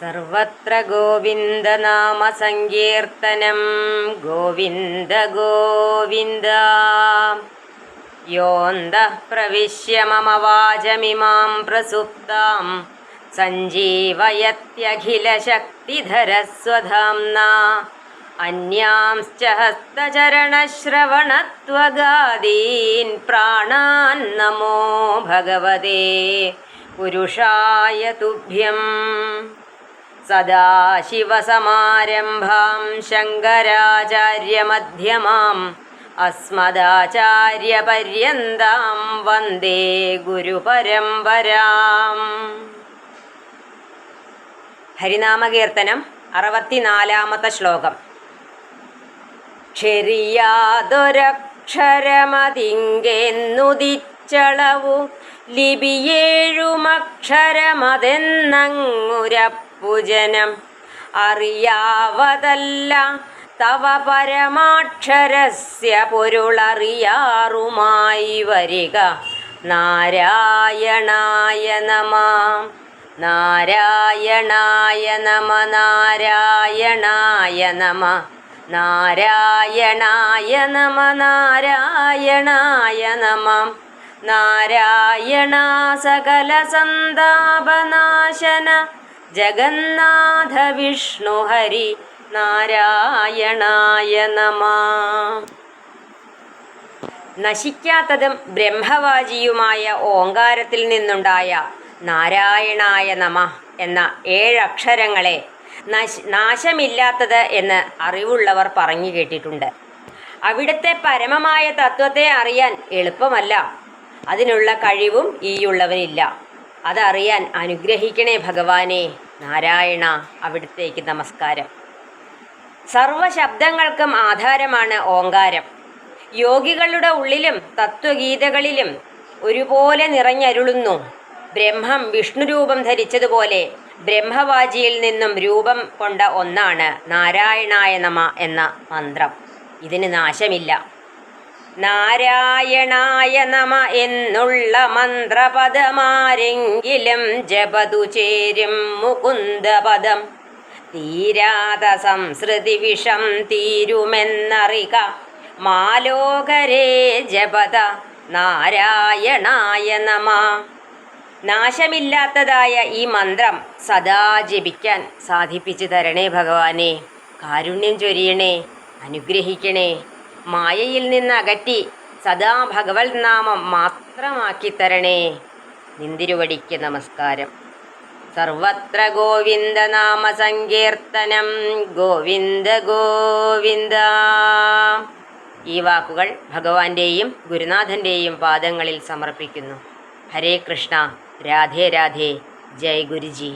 സർവത്ര ഗോവിന്ദ നാമ ഗോവിന്ദനാമസങ്കീർത്തനം. ഗോവിന്ദ ഗോവിന്ദ. യോന്ത പ്രവിശ്യ മമ വാചമിമാം പ്രസുപ്താം. സഞ്ജീവയത്യഖിലശക്തിധരസ്വധാംന. അന്യാംശ്ച ഹസ്തചരണശ്രവണത്വഗാദീൻ പ്രാണാൻ നമോ ഭഗവതേ. പുരുഷായ തുഭ്യം. സദാശിവസമാരംഭാം ശങ്കരാചാര്യമധ്യമാം അസ്മദാചാര്യപര്യന്താം വന്ദേ ഗുരുപരംപരാം ഹരിനാമകീർത്തനം അറുപത്തിനാലാമത്തെ ശ്ലോകം. ക്ഷരിയാതൊരക്ഷരമതിങ്കെന്നുദിച്ചളവു ലിപിയേഴുമക്ഷരമതെന്നങ്ങുരപ്പ ലിപിയേഴുമക്ഷരമതെന്നങ്ങുരപ്പുജനം അറിയാവതല്ല തവ പരമാക്ഷരസ്യ പൊരുളറിയാറുമായി വരിക. നാരായണായ നമ നാരായണായ നമ നാരായണായ നമ നാരായണായ നമ നാരായണായ നമ. നാരായണ സകല സന്താപനാശന ജഗന്നാഥ വിഷ്ണു ഹരി നാരായണായ നമ. നശിക്കാത്തതും ബ്രഹ്മവാചിയുമായ ഓങ്കാരത്തിൽ നിന്നുണ്ടായ നാരായണായ നമ എന്ന ഏഴക്ഷരങ്ങളെ നശ നാശമില്ലാത്തത് എന്ന് അറിവുള്ളവർ പറഞ്ഞു കേട്ടിട്ടുണ്ട്. അവിടുത്തെ പരമമായ തത്വത്തെ അറിയാൻ എളുപ്പമല്ല. അതിനുള്ള കഴിവും ഈയുള്ളവനില്ല. അതറിയാൻ അനുഗ്രഹിക്കണേ ഭഗവാനെ. നാരായണ അവിടുത്തേക്ക് നമസ്കാരം. സർവശബ്ദങ്ങൾക്കും ആധാരമാണ് ഓങ്കാരം. യോഗികളുടെ ഉള്ളിലും തത്വഗീതകളിലും ഒരുപോലെ നിറഞ്ഞരുളുന്നു. ബ്രഹ്മം വിഷ്ണുരൂപം ധരിച്ചതുപോലെ ബ്രഹ്മവാജിയിൽ നിന്നും രൂപം കൊണ്ട ഒന്നാണ് നാരായണായ നമ എന്ന മന്ത്രം. ഇതിന് നാശമില്ല. നാരായണായ നമ എന്നുള്ള മന്ത്രപദമാരെങ്കിലും ജപതു ചേരും മുകുന്ദപദം. തീരാത സംസ്കൃതി വിഷം തീരുമെന്നറിക. മാലോകരേ ജപത നാരായണായ നമ. നാശമില്ലാത്തതായ ഈ മന്ത്രം സദാ ജപിക്കാൻ സാധിപ്പിച്ചു തരണേ ഭഗവാനെ. കാരുണ്യം ചൊരിയണേ. അനുഗ്രഹിക്കണേ. മായയിൽ നിന്ന് അകറ്റി സദാ ഭഗവത് നാമം മാത്രമാക്കി തരണേ. നിന്തിരുവടിക്ക് നമസ്കാരം. സർവത്ര ഗോവിന്ദ നാമ സങ്കീർത്തനം. ഗോവിന്ദ ഗോവിന്ദ. ഈ വാക്കുകൾ ഭഗവാന്റെയും ഗുരുനാഥന്റെയും പാദങ്ങളിൽ സമർപ്പിക്കുന്നു. ഹരേ കൃഷ്ണ. രാധേ രാധേ. ജയ് ഗുരുജി.